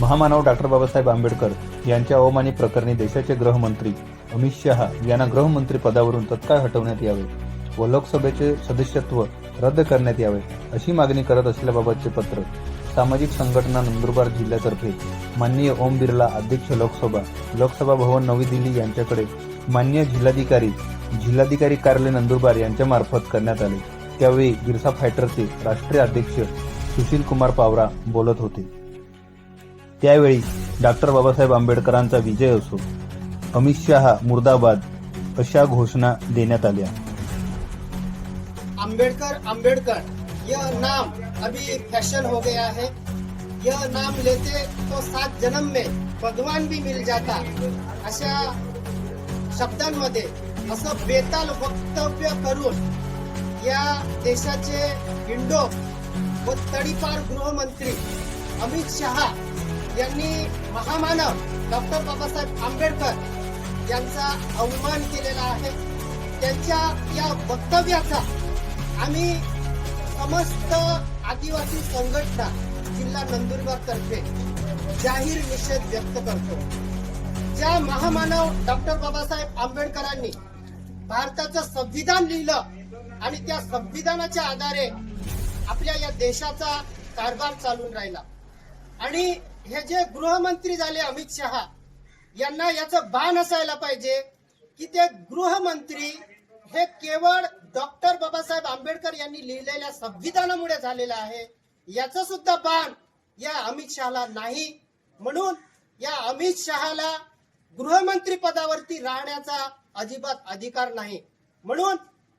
महामानव डॉक्टर बाबासाहेब आंबेडकर यांच्या अवमानी प्रकरणी देशाचे गृहमंत्री अमित शहा यांना गृहमंत्री पदावरून तत्काळ हटवण्यात यावे व लोकसभेचे सदस्यत्व रद्द करण्यात यावे अशी मागणी करत असल्याबाबतचे पत्र सामाजिक संघटना नंदुरबार जिल्ह्यातर्फे माननीय ओम बिर्ला अध्यक्ष लोकसभा लोकसभा भवन नवी दिल्ली यांच्याकडे मान्य जिल्हाधिकारी जिल्हाधिकारी कार्यालय नंदुरबार यांच्या मार्फत करण्यात आले. त्यावेळी बिरसा फायटरचे राष्ट्रीय अध्यक्ष सुशील कुमार पावरा बोलत होते. त्यावेळी डॉक्टर बाबासाहेब आंबेडकरांचा विजय असो अमित शहा मुर्दाबाद अशा घोषणा देण्यात आल्या. आंबेडकर आंबेडकर यह नाम अभी फैशन हो गया है। यह नाम लेते तो सात जन्म में भगवान भी मिल जाता। अशा शब्दांमध्ये असं बेताल वक्तव्य करून या देशाचे हिंडो व तडीपार गृहमंत्री अमित शहा यांनी महामानव डॉक्टर बाबासाहेब आंबेडकर यांचा अवमान केलेला आहे. त्यांच्या या वक्तव्याचा आम्ही समस्त आदिवासी संघटना जिल्हा नंदुरबार तर्फे जाहीर निषेध व्यक्त करतो. ज्या महामानव डॉक्टर बाबासाहेब आंबेडकरांनी भारताचं संविधान लिहिलं आणि त्या संविधानाच्या आधारे आपल्या या देशाचा कारभार चालून राहिला. आणि हे जे गृहमंत्री झाले अमित शहा यांना याचं भान असायला पाहिजे की ते गृहमंत्री हे केवळ डॉक्टर बाबासाहेब आंबेडकर यांनी लिहिलेल्या संविधानामुळे झालेलं आहे. याचं सुद्धा भान या अमित शहाला नाही. म्हणून या अमित शहाला गृहमंत्री पदावरती राहण्याचा अजिबात अधिकार नाही. म्हणून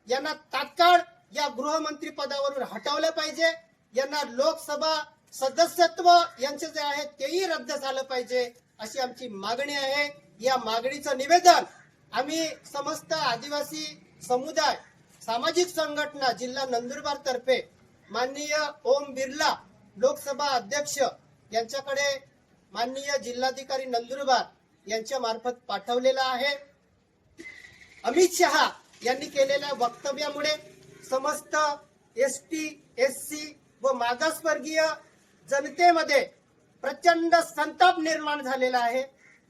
यांना तात्काळ या गृहमंत्री पदावरून हटवलं पाहिजे. यांना लोकसभा सदस्यत्व यांचे जे आहे तेही रद्द झालं पाहिजे अशी आमची मागणी आहे. या मागणीचं निवेदन आम्ही समस्त आदिवासी समुदाय सामाजिक संघटना जिल्हा नंदुरबार तर्फे माननीय ओम बिर्ला लोकसभा अध्यक्ष यांच्याकडे माननीय जिल्हाधिकारी नंदुरबार यांच्या मार्फत पाठवलेला आहे. अमित शहा यांनी केलेल्या वक्तव्यामुळे समस्त एस टी एस सी व मागासवर्गीय जनतेमध्ये प्रचंड संताप निर्माण झालेला आहे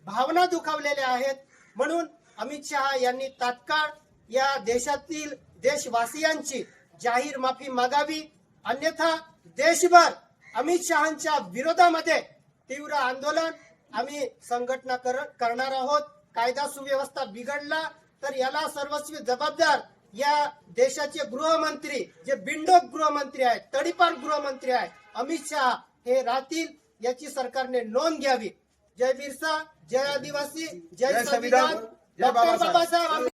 भावना दुखावलेल्या आहेत. म्हणून अमित शहा यांनी तात्काळ या देशातील देशवासियांची जाहीर माफी मागावी. अन्यथा देशभर अमित शहाच्या विरोधामध्ये तीव्र आंदोलन आम्ही संघटना कर- करणार आहोत. कायदा सुव्यवस्था बिघडला तर याला सर्वस्वी जबाबदार या देशाचे गृहमंत्री जे बिंडोक गृहमंत्री आहेत तडीपार गृहमंत्री आहेत अमित शहा हे राहतील याची सरकारने नोंद घ्यावी जय बिरसा जय आदिवासी जय संविधान डॉक्टर बाबासाहेब.